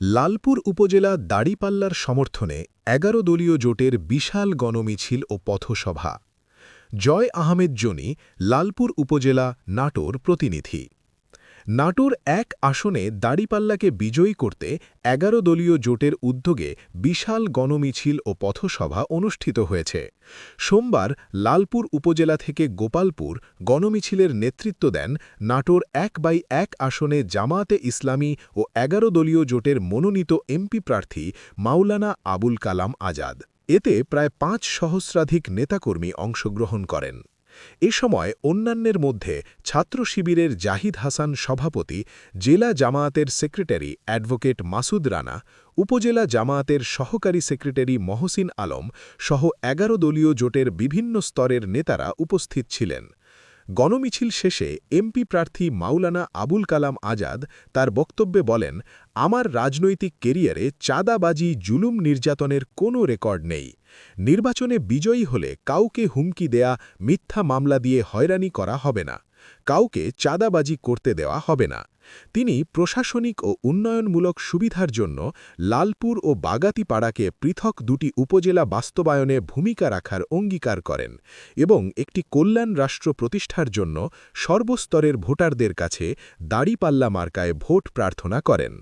লালপুর উপজেলা দাড়িপাল্লার সমর্থনে এগারো দলীয় জোটের বিশাল গণমিছিল ও পথসভা। জয় আহমেদ জনি লালপুর উপজেলা নাটোর প্রতিনিধি। নাটোর এক আসনে দাড়িপাল্লাকে বিজয়ী করতে এগারো দলীয় জোটের উদ্যোগে বিশাল গণমিছিল ও পথসভা অনুষ্ঠিত হয়েছে। সোমবার লালপুর উপজেলা থেকে গোপালপুর গণমিছিলের নেতৃত্ব দেন নাটোর এক বাই এক আসনে জামায়াতে ইসলামী ও এগারো দলীয় জোটের মনোনীত এমপি প্রার্থী মাওলানা আবুল কালাম আজাদ। এতে প্রায় পাঁচ সহস্রাধিক নেতাকর্মী অংশগ্রহণ করেন। এ সময় অন্যান্যের মধ্যে ছাত্র শিবিরের জাহিদ হাসান সভাপতি, জেলা জামায়াতের সেক্রেটারি অ্যাডভোকেট মাসুদ রানা, উপজেলা জামায়াতের সহকারী সেক্রেটারি মহসিন আলম সহ এগারো দলীয় জোটের বিভিন্ন স্তরের নেতারা উপস্থিত ছিলেন। গণমিছিল শেষে এমপি প্রার্থী মাওলানা আবুল কালাম আজাদ তার বক্তব্যে বলেন, আমার রাজনৈতিক কেরিয়ারে চাঁদাবাজি, জুলুম নির্যাতনের কোনো রেকর্ড নেই। নির্বাচনে বিজয়ী হলে কাউকে হুমকি দেয়া, মিথ্যা মামলা দিয়ে হয়রানি করা হবে না। কাউকে চাঁদাবাজি করতে দেওয়া হবে না। তিনি প্রশাসনিক ও উন্নয়নমূলক সুবিধার জন্য লালপুর ও বাগাতিপাড়াকে পৃথক দুটি উপজেলা বাস্তবায়নে ভূমিকা রাখার অঙ্গীকার করেন এবং একটি কল্যাণ রাষ্ট্র প্রতিষ্ঠার জন্য সর্বস্তরের ভোটারদের কাছে দাড়িপাল্লা মার্কায় ভোট প্রার্থনা করেন।